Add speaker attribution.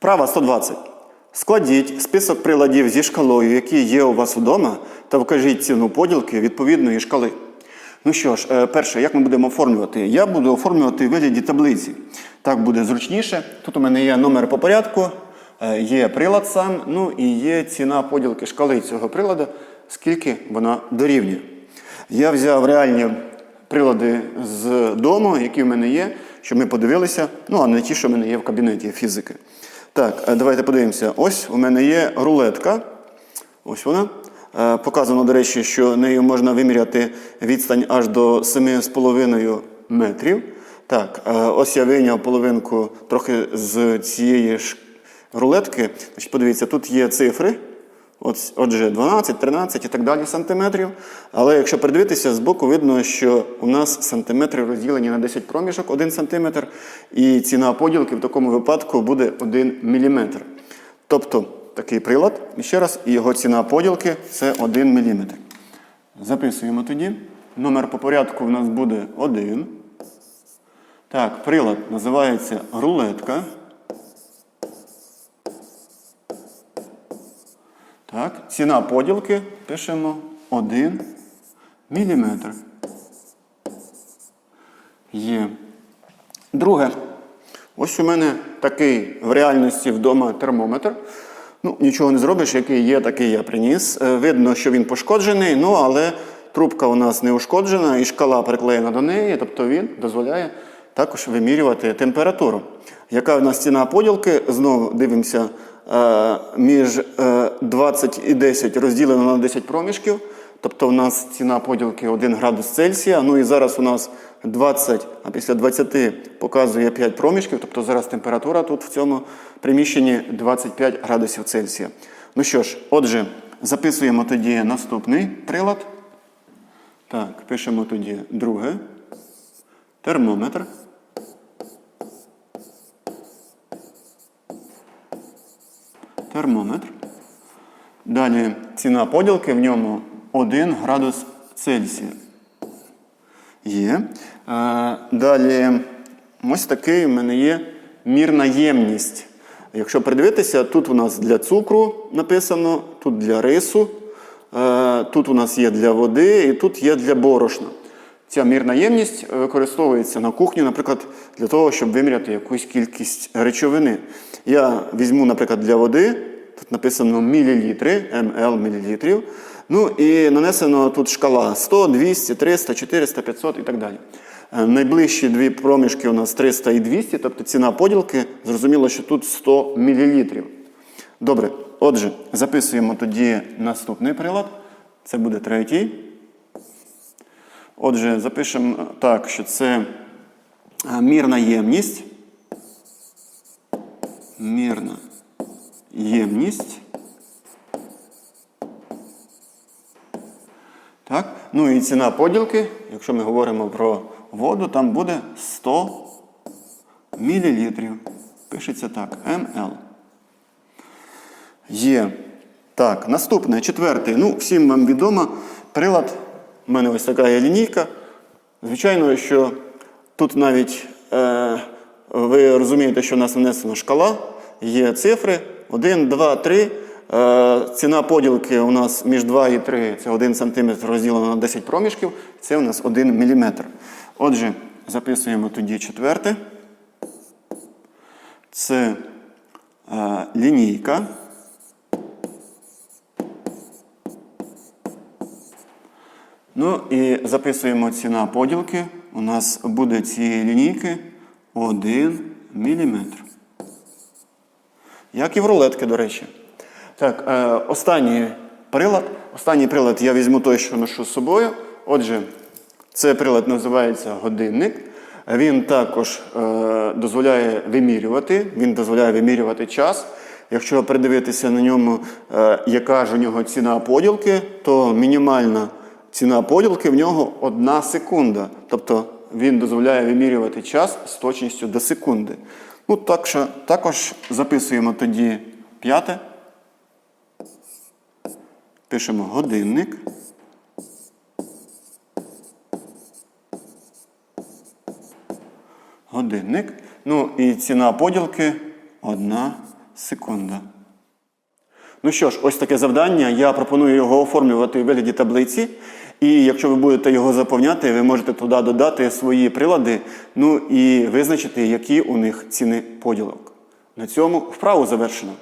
Speaker 1: Вправа 120. Складіть список приладів зі шкалою, які є у вас вдома, та вкажіть ціну поділки відповідної шкали. Ну що ж, е, перше, як ми будемо оформлювати? Я буду оформлювати в вигляді таблиці. Так буде зручніше. Тут у мене є номер по порядку, е, є прилад сам, ну і є ціна поділки шкали цього приладу, скільки вона дорівнює. Я взяв реальні прилади з дому, які в мене є, щоб ми подивилися, ну а не ті, що в мене є в кабінеті фізики. Так, е, давайте подивимося. Ось у мене є рулетка. Ось вона. Е, Показано, до речі, що нею можна виміряти відстань аж до 7,5 метрів. Так, е, ось я вийняв половинку трохи з цієї ж рулетки. Подивіться, тут є цифри. От, отже, 12, 13 і так далі сантиметрів. Але якщо придивитися, збоку видно, що у нас сантиметри розділені на 10 проміжок, 1 сантиметр, і ціна поділки в такому випадку буде 1 міліметр. Тобто такий прилад, ще раз, і його ціна поділки це 1 міліметр. Записуємо тоді. Номер по порядку в нас буде 1. Так, прилад називається рулетка. Так, ціна поділки пишемо 1 міліметр. Є. Друге. Ось у мене такий в реальності вдома термометр. Ну, нічого не зробиш, який є, такий я приніс. Е, Видно, що він пошкоджений, ну але трубка у нас не ушкоджена і шкала приклеєна до неї, тобто він дозволяє також вимірювати температуру. Яка в нас ціна поділки? Знову дивимося між е, 20 і 10 розділено на 10 проміжків. Тобто у нас ціна поділки 1 градус Цельсія. Ну і зараз у нас 20, а після 20 показує 5 проміжків. Тобто зараз температура тут в цьому приміщенні 25 градусів Цельсія. Ну що ж, отже, записуємо тоді наступний прилад. Так, пишемо тоді друге. Термометр. Термометр. Далі ціна поділки в ньому 1 градус Цельсія. Є. Е, Далі ось такий в мене є мірна ємність. Якщо придивитися, тут у нас для цукру написано, тут для рису, е, тут у нас є для води і тут є для борошна. Ця мірна ємність використовується на кухні, наприклад, для того, щоб виміряти якусь кількість речовини. Я візьму, наприклад, для води, тут написано мілілітри, МЛ мілілітрів. Ну і нанесено тут шкала 100, 200, 300, 400, 500 і так далі. Е, Найближчі дві проміжки у нас 300 і 200, тобто ціна поділки, зрозуміло, що тут 100 мл. Добре, отже, записуємо тоді наступний прилад. Це буде третій. Отже, запишемо так, що це е, мірна ємність. Мірна ємність. Так? Ну і ціна поділки, якщо ми говоримо про воду, там буде 100 мл. Пишеться так, МЛ. Є. Так, наступне, четверте. Ну, всім вам відомо, прилад. У мене ось така є лінійка. Звичайно, що тут навіть е, ви розумієте, що в нас нанесена шкала, є цифри 1, 2, 3. Е, ціна поділки у нас між 2 і 3 це 1 см розділено на 10 проміжків, це у нас 1 мм. Отже, записуємо тоді четверте. Це е, лінійка. Ну і записуємо ціна поділки. У нас буде цієї лінійки 1 мм. Як і в рулетки, до речі. Так, е, останній прилад. Останній прилад я візьму той, що ношу з собою. Отже, цей прилад називається годинник. Він також е, дозволяє вимірювати, він дозволяє вимірювати час. Якщо придивитися на ньому, е, яка ж у нього ціна поділки, то мінімальна ціна поділки в нього одна секунда. Тобто він дозволяє вимірювати час з точністю до секунди. Ну, так що, також записуємо тоді п'яте. Пишемо годинник. Годинник. Ну і ціна поділки одна секунда. Ну що ж, ось таке завдання. Я пропоную його оформлювати у вигляді таблиці. І якщо ви будете його заповняти, ви можете туди додати свої прилади, ну і визначити, які у них ціни поділок. На цьому вправу завершено.